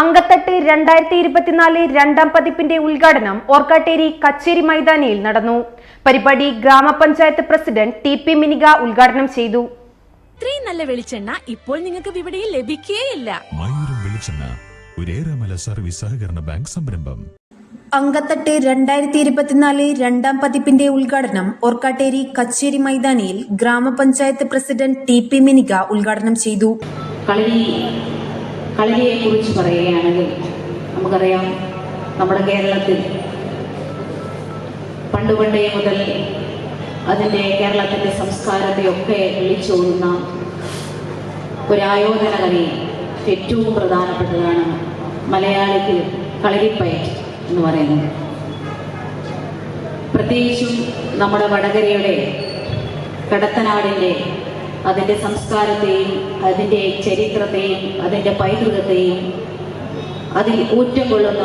അങ്കത്തട്ട് രണ്ടായിരത്തി ഇരുപത്തിനാല് രണ്ടാം പതിപ്പിന്റെ ഉദ്ഘാടനം ഓർക്കാട്ടേരി കച്ചേരി മൈതാനിയിൽ നടന്നു. പരിപാടി ഗ്രാമപഞ്ചായത്ത് പ്രസിഡന്റ് ടി പി മിനിക ഉദ്ഘാടനം ചെയ്തു. ഇത്രയും നല്ല വെളിച്ചെണ്ണ ഇപ്പോൾ നിങ്ങൾക്ക് വിപണിയിൽ ലഭിക്കുകയില്ല മയൂരം വെളിച്ചെണ്ണ ഒരേറെമല സർവീസ് സഹകരണ ബാങ്ക് സംരംഭം. അങ്കത്തട്ട് രണ്ടായിരത്തി ഇരുപത്തിനാല് രണ്ടാം പതിപ്പിന്റെ ഉദ്ഘാടനം ഓർക്കാട്ടേരി കച്ചേരി മൈതാനിയിൽ ഗ്രാമപഞ്ചായത്ത് പ്രസിഡന്റ് ടി പി മിനിക ഉദ്ഘാടനം ചെയ്തു. കളരി കളരിയെ കുറിച്ച് പറയുകയാണെങ്കിൽ നമുക്കറിയാം നമ്മുടെ കേരളത്തിൽ പണ്ട് പണ്ടേ മുതൽ അതിന്റെ കേരളത്തിന്റെ സംസ്കാരത്തെയൊക്കെ വിളിച്ചോതുന്ന ഒരായോധന കളി ഏറ്റവും പ്രധാനപ്പെട്ടതാണ് മലയാളിക്ക് കളരിപ്പയറ്റ് എന്ന് പറയുന്നത്. പ്രത്യേകിച്ചും നമ്മുടെ വടകരയുടെ കടത്തനാടിന്റെ അതിന്റെ സംസ്കാരത്തെയും അതിന്റെ ചരിത്രത്തെയും അതിന്റെ പൈതൃകത്തെയും അതിൽ ഊറ്റം കൊള്ളുന്ന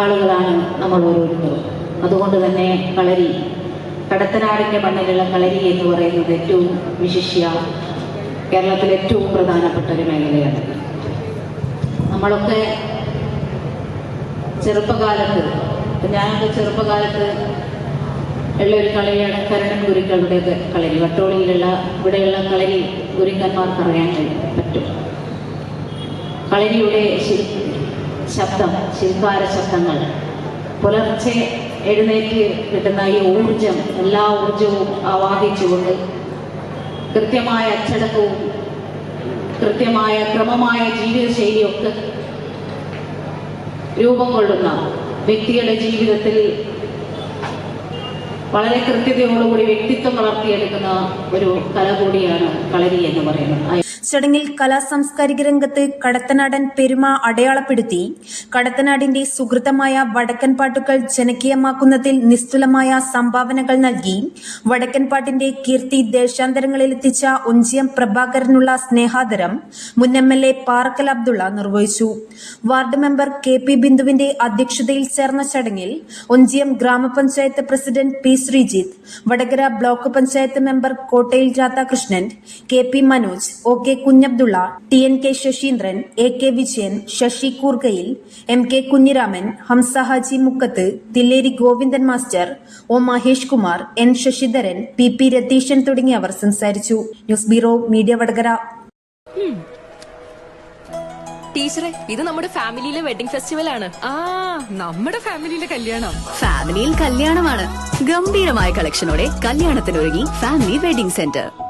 ആളുകളാണ് നമ്മൾ ഓരോരുത്തരും. അതുകൊണ്ട് തന്നെ കളരി കടത്തനാടിന്റെ മണ്ണിലുള്ള കളരി എന്ന് പറയുന്നത് ഏറ്റവും വിശിഷ്യ കേരളത്തിലെ ഏറ്റവും പ്രധാനപ്പെട്ട ഒരു മേഖലയാണ്. നമ്മളൊക്കെ ചെറുപ്പകാലത്ത് ഞാനൊക്കെ ചെറുപ്പകാലത്ത് ഉള്ള ഒരു കളിയാണ് കരണൻ ഗുരുക്കളുടെ കളരി. വട്ടോളിയിലുള്ള ഇവിടെയുള്ള കളരി ഗുരുക്കന്മാർക്ക് അറിയാൻ പറ്റും. കളരിയുടെ ശബ്ദം ശിൽക്കാര ശബ്ദങ്ങൾ. പുലർച്ചെ എഴുന്നേറ്റ് കിട്ടുന്ന ഈ ഊർജം എല്ലാ ഊർജവും ആവാഹിച്ചുകൊണ്ട് കൃത്യമായ അച്ചടക്കവും കൃത്യമായ ക്രമമായ ജീവിതശൈലിയൊക്കെ രൂപം കൊള്ളുന്ന വ്യക്തിയുടെ ജീവിതത്തിൽ വളരെ കൃത്യതയോടുകൂടി വ്യക്തിത്വം വളർത്തിയെടുക്കുന്ന ഒരു കല കൂടിയാണ് കളരി എന്ന് പറയുന്നത്. ചടങ്ങിൽ കലാസാംസ്കാരിക രംഗത്ത് കടത്തനാടൻ പെരുമ അടയാളപ്പെടുത്തി. കടത്തനാടിന്റെ സുഹൃത്തമായ വടക്കൻ പാട്ടുകൾ ജനകീയമാക്കുന്നതിൽ നിസ്തുലമായ സംഭാവനകൾ നൽകി. വടക്കൻ പാട്ടിന്റെ കീർത്തി ദേശാന്തരങ്ങളിലെത്തിച്ച ഒഞ്ചിയം പ്രഭാകരനുള്ള സ്നേഹാദരം മുൻ M L A Parakkal Abdulla നിർവഹിച്ചു. വാർഡ് മെമ്പർ കെ പി ബിന്ദുവിന്റെ അധ്യക്ഷതയിൽ ചേർന്ന ചടങ്ങിൽ ഒഞ്ചിയം ഗ്രാമപഞ്ചായത്ത് president P Sreejith Vadakara block panchayat member Kottayil Radhakrishnan K P Manoj O K Kunhabdulla T N K Sasheendran A K Vijayan Sasi Koorkkayil M K Kunhiraman Hamza Haji Mukkath Thilleri Govindan master O Mahesh Kumar N Sasidharan P P Ratheeshan തുടങ്ങിയവർ സംസാരിച്ചു. News bureau media Vadakara. ടീച്ചറെ ഇത് നമ്മുടെ ഫാമിലിയിലെ wedding festival ആണ്. ആ നമ്മുടെ ഫാമിലിയിലെ കല്യാണം. ഫാമിലിയിൽ കല്യാണമാണ്. ഗംഭീരമായ കളക്ഷനോടെ കല്യാണത്തിനൊരുങ്ങി ഫാമിലി വെഡിംഗ് സെന്റർ.